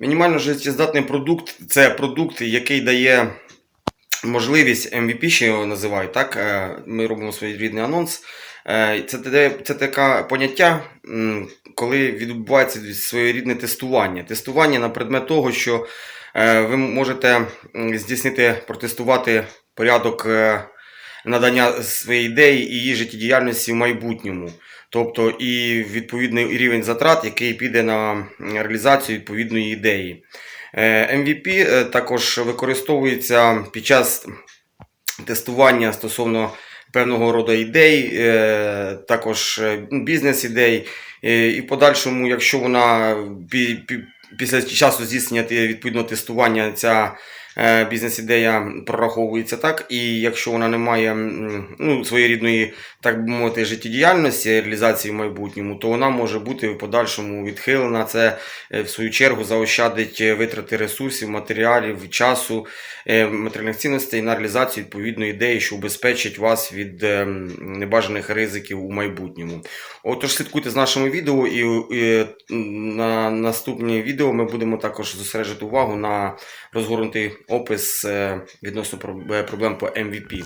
Мінімально життєздатний продукт це продукт, який дає можливість MVP, ще його називають. Так? Е, Ми робимо своєрідний анонс. Е, Це, це таке поняття, коли відбувається своєрідне тестування. Тестування на предмет того, що е, ви можете здійснити, протестувати порядок надання своєї ідеї і її життєдіяльності в майбутньому. Тобто і відповідний рівень затрат, який піде на реалізацію відповідної ідеї. Е, MVP е, також використовується під час тестування стосовно певного роду ідей, е, також бізнес-ідей. І в подальшому, якщо вона пі- пі- після часу здійснення відповідного тестування ця бізнес-ідея прораховується так, і якщо вона не має ну, своєрідної, так би мовити, життєдіяльності, реалізації в майбутньому, то вона може бути в подальшому відхилена. Це е, в свою чергу заощадить е, витрати ресурсів, матеріалів, часу, е, матеріальних цінностей на реалізацію відповідної ідеї, що убезпечить вас від е, небажаних ризиків у майбутньому. Отож, слідкуйте з нашими відео, і на наступні відео ми будемо також зосереджувати увагу на розгорнутий опис е, відносно е, проблем по MVP.